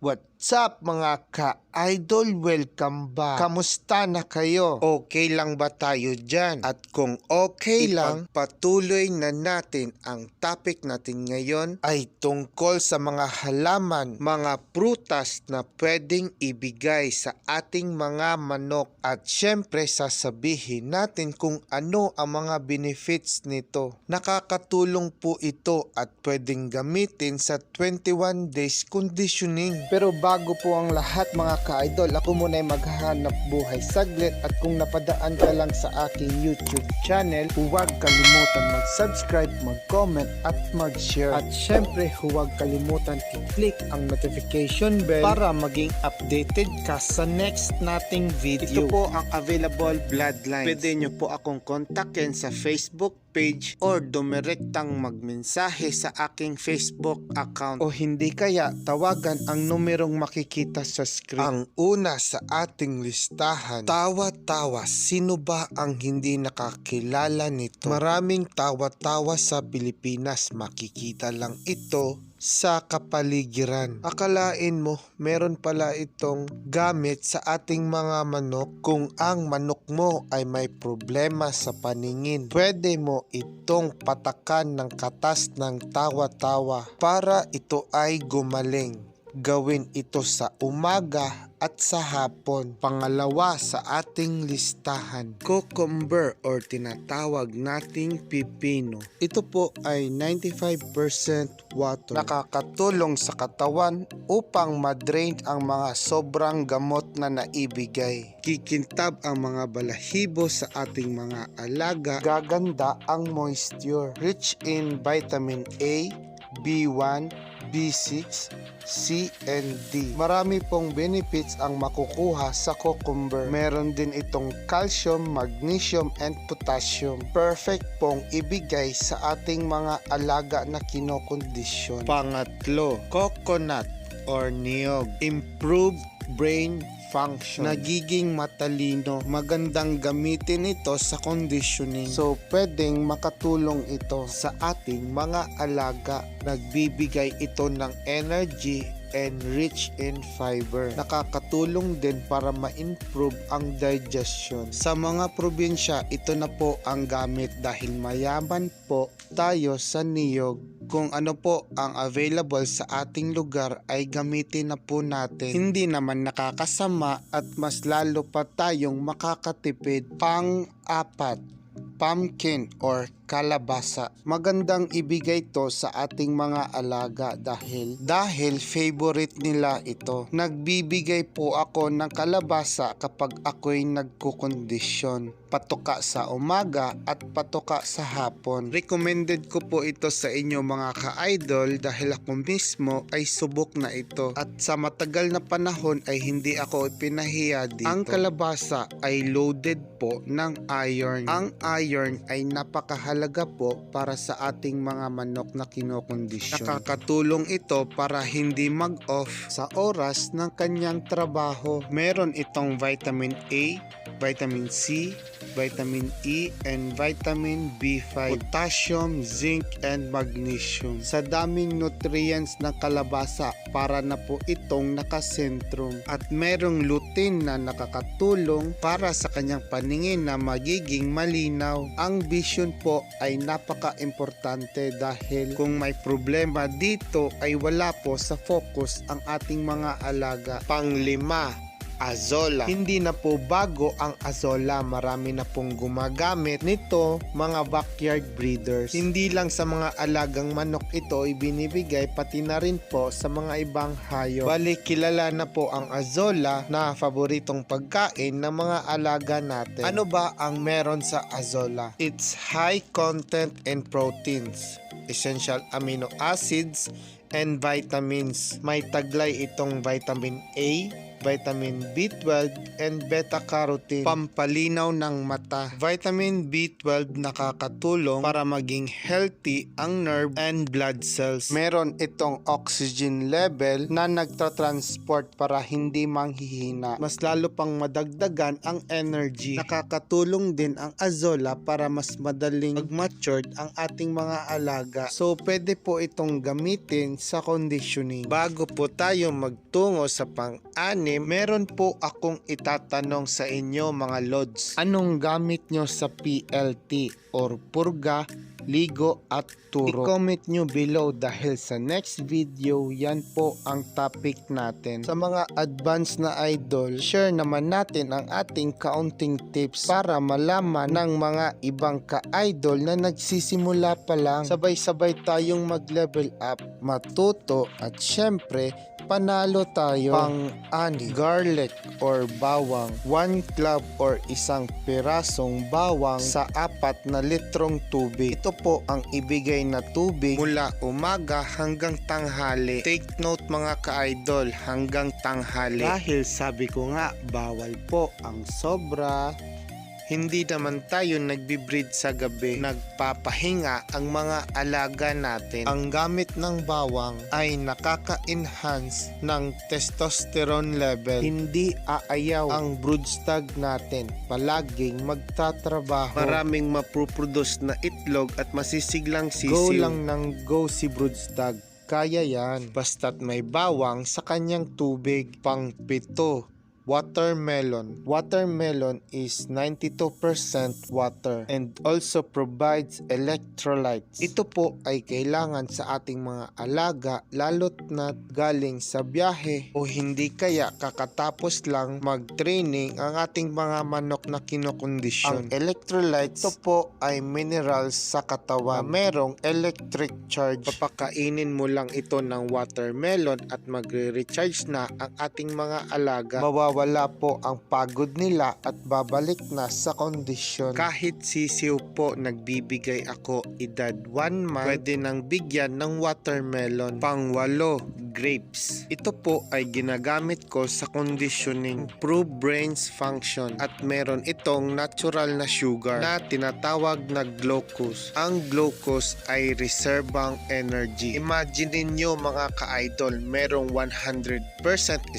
What's up mga ka-idol? Welcome back. Kamusta na kayo? Okay lang ba tayo dyan? At kung okay lang, patuloy na natin ang topic natin ngayon ay tungkol sa mga halaman, mga prutas na pwedeng ibigay sa ating mga manok. At syempre sasabihin natin kung ano ang mga benefits nito. Nakakatulong po ito at pwedeng gamitin sa 21 days conditioning. Pero bago po ang lahat mga ka-idol, ako muna ay maghahanap buhay saglit at kung napadaan ka lang sa aking YouTube channel, huwag kalimutan mag-subscribe, mag-comment at mag-share. At syempre, huwag kalimutan i-click ang notification bell para maging updated ka sa next nating video. Ito po ang available bloodlines. Pwede nyo po akong kontakin sa Facebook page or dumirektang magmensahe sa aking Facebook account o hindi kaya tawagan ang numerong makikita sa screen. Ang una sa ating listahan, tawa-tawa. Sino ba ang hindi nakakilala nito? Maraming tawa-tawa sa Pilipinas. Makikita lang ito sa kapaligiran. Akalain mo, meron pala itong gamit sa ating mga manok kung ang manok mo ay may problema sa paningin. Pwede mo itong patakan ng katas ng tawa-tawa para ito ay gumaling. Gawin ito sa umaga at sa hapon. Pangalawa sa ating listahan, cucumber or tinatawag nating pipino. Ito po ay 95% water. Nakakatulong sa katawan upang madrain ang mga sobrang gamot na naibigay. Kikintab ang mga balahibo sa ating mga alaga. Gaganda ang moisture. Rich in vitamin A, B1, B6, C, and D. Marami pong benefits ang makukuha sa cucumber. Meron din itong calcium, magnesium, and potassium. Perfect pong ibigay sa ating mga alaga na kinokondisyon. Pangatlo, coconut or niyog. Improved brain function. Nagiging matalino. Magandang gamitin ito sa conditioning. So, pwedeng makatulong ito sa ating mga alaga. Nagbibigay ito ng energy and rich in fiber. Nakakatulong din para ma-improve ang digestion. Sa mga probinsya, ito na po ang gamit dahil mayaman po tayo sa niyog. Kung ano po ang available sa ating lugar ay gamitin na po natin. Hindi naman nakakasama at mas lalo pa tayong makakatipid. Pang-apat, pumpkin or kalabasa. Magandang ibigay to sa ating mga alaga dahil dahil favorite nila ito. Nagbibigay po ako ng kalabasa kapag ako'y nagkukondisyon. Patuka sa umaga at patuka sa hapon. Recommended ko po ito sa inyo mga ka-idol dahil ako mismo ay subok na ito. At sa matagal na panahon ay hindi ako ipinahiya dito. Ang kalabasa ay loaded po ng iron. Ang iron ay napakahalaga po para sa ating mga manok na kinokondisyon. Nakakatulong ito para hindi mag-off sa oras ng kanyang trabaho. Meron itong vitamin A, vitamin C, vitamin E, and vitamin B5, potassium, zinc, and magnesium. Sa daming nutrients ng kalabasa para na po itong nakasentrum. At merong lutein na nakakatulong para sa kanyang paningin na magiging malinaw. Ang vision po ay napaka-importante dahil kung may problema dito ay wala po sa focus ang ating mga alaga. Panglima, Azola. Hindi na po bago ang Azola. Marami na pong gumagamit nito mga backyard breeders. Hindi lang sa mga alagang manok ito ibinibigay pati na rin po sa mga ibang hayop. Bali kilala na po ang Azola na paboritong pagkain ng mga alaga natin. Ano ba ang meron sa Azola? It's high content in proteins, essential amino acids, and vitamins. May taglay itong vitamin A, vitamin B12, and beta-carotene, pampalinaw ng mata. Vitamin B12 nakakatulong para maging healthy ang nerve and blood cells. Meron itong oxygen level na nagtra-transport para hindi manghihina. Mas lalo pang madagdagan ang energy. Nakakatulong din ang azola para mas madaling mag-matured ang ating mga alaga. So, pwede po itong gamitin sa conditioning. Bago po tayo magtungo sa pang-anim, meron po akong itatanong sa inyo mga lods. Anong gamit nyo sa PLT or purga, ligo at turo? I-comment nyo below dahil sa next video, yan po ang topic natin. Sa mga advanced na idol, share naman natin ang ating kaunting tips para malaman ng mga ibang ka-idol na nagsisimula pa lang. Sabay-sabay tayong mag-level up, matuto at syempre panalo tayo pang ani garlic or bawang 1 clove or isang pirasong bawang sa apat na litrong tubig. Ito po ang ibigay na tubig mula umaga hanggang tanghali. Take note mga ka-idol hanggang tanghali. Dahil sabi ko nga bawal po ang sobra hindi naman tayo nagbibreed sa gabi. Nagpapahinga ang mga alaga natin. Ang gamit ng bawang ay nakaka-enhance ng testosterone level. Hindi aayaw ang broodstag natin. Palaging magtatrabaho. Maraming mapuproduce na itlog at masisiglang sisiw. Go lang ng go si broodstag. Kaya yan. Basta't may bawang sa kanyang tubig pang pito. Watermelon. Watermelon is 92% water and also provides electrolytes. Ito po ay kailangan sa ating mga alaga lalo't na galing sa biyahe o hindi kaya kakatapos lang mag-training ang ating mga manok na kinokondisyon. Ang electrolytes ito po ay minerals sa katawan na merong electric charge. Papakainin mo lang ito ng watermelon at magre-recharge na ang ating mga alaga. Mawawala po ang pagod nila at babalik na sa kondisyon. Kahit sisiw po nagbibigay ako edad 1 month, pwede nang bigyan ng watermelon. Pangwalo, grapes. Ito po ay ginagamit ko sa conditioning, improve brain's function at meron itong natural na sugar na tinatawag na glucose. Ang glucose ay reserbang energy. Imagine ninyo mga ka-idol, merong 100%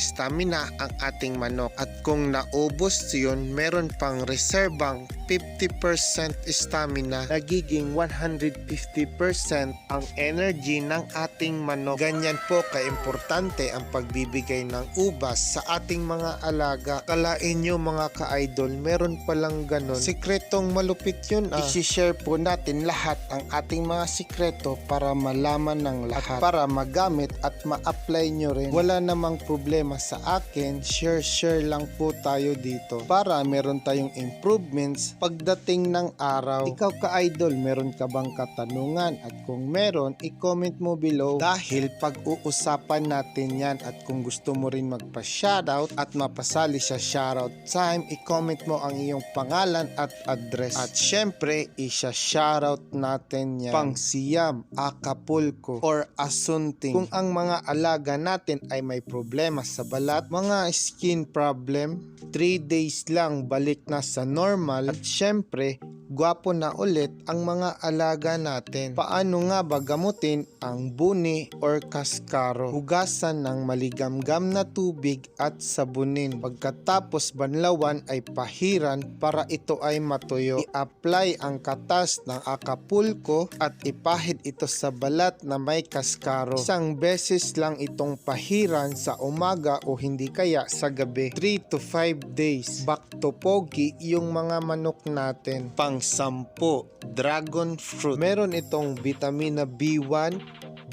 stamina ang ating manok at kung naubos yun, meron pang reserbang 50% stamina, nagiging 150% ang energy ng ating manok. Ganyan po kaimportante ang pagbibigay ng ubas sa ating mga alaga. Kalain nyo mga ka-idol, meron palang ganon. Sikretong malupit yun ah. Isishare po natin lahat ang ating mga sikreto para malaman ng lahat. At para magamit at ma-apply nyo rin. Wala namang problema sa akin, share-share lang po tayo dito para meron tayong improvements pagdating ng araw. Ikaw ka-idol, meron ka bang katanungan? At kung meron, i-comment mo below dahil pag-uusapan natin yan at kung gusto mo rin magpa-shoutout at mapasali sa shoutout time, i-comment mo ang iyong pangalan at address. At syempre, isa-shoutout natin yan. Pang Siam, Acapulco, or Asunting. Kung ang mga alaga natin ay may problema sa balat, mga skin problem, 3 days lang balik na sa normal. At syempre, gwapo na ulit ang mga alaga natin. Paano nga ba gamutin ang buni or kaskaro? Hugasan ng maligamgam na tubig at sabunin. Pagkatapos banlawan ay pahiran para ito ay matuyo. I-apply ang katas ng Acapulco at ipahid ito sa balat na may kaskaro. Isang beses lang itong pahiran sa umaga o hindi kaya sa gabi. 3 to 5 days. Back to pogi yung mga manok natin. Pang sampo, dragon fruit. Meron itong vitamina B1,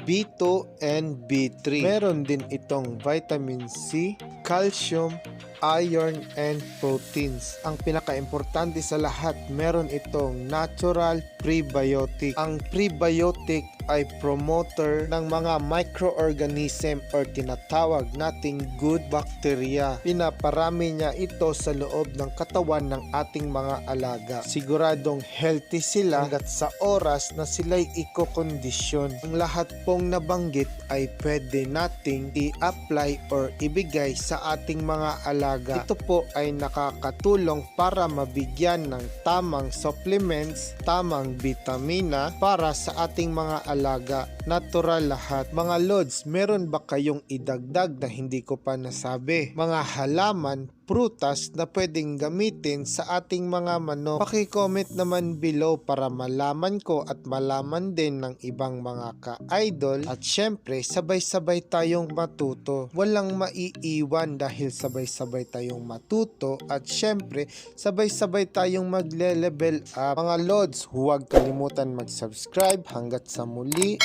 B2, and B3. Meron din itong vitamin C, calcium, iron, and proteins. Ang pinaka-importante sa lahat, meron itong natural prebiotic. Ang prebiotic ay promoter ng mga microorganism or tinatawag nating good bacteria. Pinaparami niya ito sa loob ng katawan ng ating mga alaga. Siguradong healthy sila hanggat sa oras na sila'y ikokondisyon. Ang lahat pong nabanggit ay pwede nating i-apply or ibigay sa ating mga alaga. Ito po ay nakakatulong para mabigyan ng tamang supplements, tamang vitamina para sa ating mga alaga. Natural lahat. Mga lods, meron ba kayong idagdag na hindi ko pa nasabi? Mga halaman, prutas na pwedeng gamitin sa ating mga manok. Paki-comment naman below para malaman ko at malaman din ng ibang mga ka-idol at syempre sabay-sabay tayong matuto. Walang maiiwan dahil sabay-sabay tayong matuto at syempre sabay-sabay tayong magle-level up. Mga lods, huwag kalimutan mag-subscribe hanggat sa muli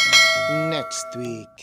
next week.